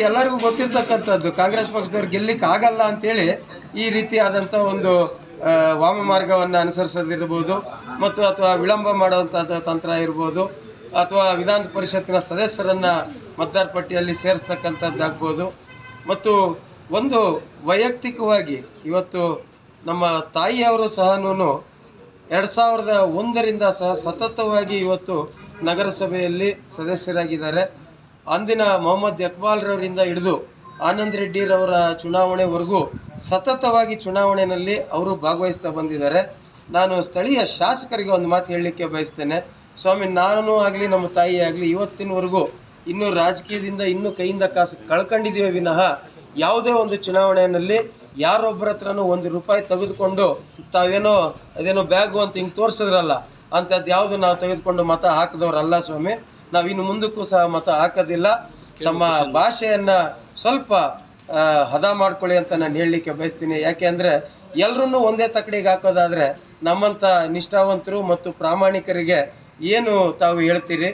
ಎಲ್ಲರಿಗೂ ಗೊತ್ತಿರ್ತಕ್ಕಂಥದ್ದು. ಕಾಂಗ್ರೆಸ್ ಪಕ್ಷದವ್ರು ಗೆಲ್ಲಕ್ಕೆ ಆಗಲ್ಲ ಅಂತೇಳಿ ಈ ರೀತಿಯಾದಂಥ ಒಂದು ವಾಮ ಮಾರ್ಗವನ್ನು ಅನುಸರಿಸೋದಿರ್ಬೋದು ಮತ್ತು ಅಥವಾ ವಿಳಂಬ ಮಾಡುವಂಥ ತಂತ್ರ ಇರ್ಬೋದು ಅಥವಾ ವಿಧಾನ ಪರಿಷತ್ತಿನ ಸದಸ್ಯರನ್ನ ಮತದಾರ ಪಟ್ಟಿಯಲ್ಲಿ ಸೇರಿಸ್ತಕ್ಕಂಥದ್ದಾಗ್ಬೋದು. ಮತ್ತು ಒಂದು ವೈಯಕ್ತಿಕವಾಗಿ ಇವತ್ತು ನಮ್ಮ ತಾಯಿಯವರು ಸಹನೂ ಎರಡು ಸಾವಿರದ ಒಂದರಿಂದ ಸಹ ಸತತವಾಗಿ ಇವತ್ತು ನಗರಸಭೆಯಲ್ಲಿ ಸದಸ್ಯರಾಗಿದ್ದಾರೆ. ಅಂದಿನ ಮೊಹಮ್ಮದ್ ಇಕ್ಬಾಲ್ರವರಿಂದ ಹಿಡಿದು ಆನಂದ್ ರೆಡ್ಡಿರವರ ಚುನಾವಣೆವರೆಗೂ ಸತತವಾಗಿ ಚುನಾವಣೆಯಲ್ಲಿ ಅವರು ಭಾಗವಹಿಸ್ತಾ ಬಂದಿದ್ದಾರೆ. ನಾನು ಸ್ಥಳೀಯ ಶಾಸಕರಿಗೆ ಒಂದು ಮಾತು ಹೇಳಲಿಕ್ಕೆ ಬಯಸ್ತೇನೆ. ಸ್ವಾಮಿ, ನಾನು ಆಗಲಿ, ನಮ್ಮ ತಾಯಿ ಆಗಲಿ, ಇವತ್ತಿನವರೆಗೂ ಇನ್ನೂ ರಾಜಕೀಯದಿಂದ ಇನ್ನೂ ಕೈಯಿಂದ ಕಾಸು ಕಳ್ಕೊಂಡಿದ್ದೀವಿ ವಿನಃ ಯಾವುದೇ ಒಂದು ಚುನಾವಣೆಯಲ್ಲಿ ಯಾರೊಬ್ಬರ ಹತ್ರನೂ ಒಂದು ರೂಪಾಯಿ ತೆಗೆದುಕೊಂಡು ತಾವೇನೋ ಅದೇನೋ ಬ್ಯಾಗು ಅಂತ ಹಿಂಗೆ ತೋರಿಸಿದ್ರಲ್ಲ, ಅಂಥದ್ದು ಯಾವುದು ನಾವು ತೆಗೆದುಕೊಂಡು ಮತ ಹಾಕಿದವರಲ್ಲ ಸ್ವಾಮಿ. ನಾವು ಇನ್ನು ಮುಂದಕ್ಕೂ ಸಹ ಮತ ಹಾಕೋದಿಲ್ಲ. ತಮ್ಮ ಭಾಷೆಯನ್ನ ಸ್ವಲ್ಪ ಹದ ಮಾಡ್ಕೊಳ್ಳಿ ಅಂತ ನಾನು ಹೇಳಲಿಕ್ಕೆ ಬಯಸ್ತೀನಿ. ಯಾಕೆ ಅಂದರೆ ಎಲ್ಲರನ್ನೂ ಒಂದೇ ತಕ್ಕಡಿಗೆ ಹಾಕೋದಾದ್ರೆ ನಮ್ಮಂಥ ನಿಷ್ಠಾವಂತರು ಮತ್ತು ಪ್ರಾಮಾಣಿಕರಿಗೆ ಏನು ತಾವು ಹೇಳ್ತೀರಿ?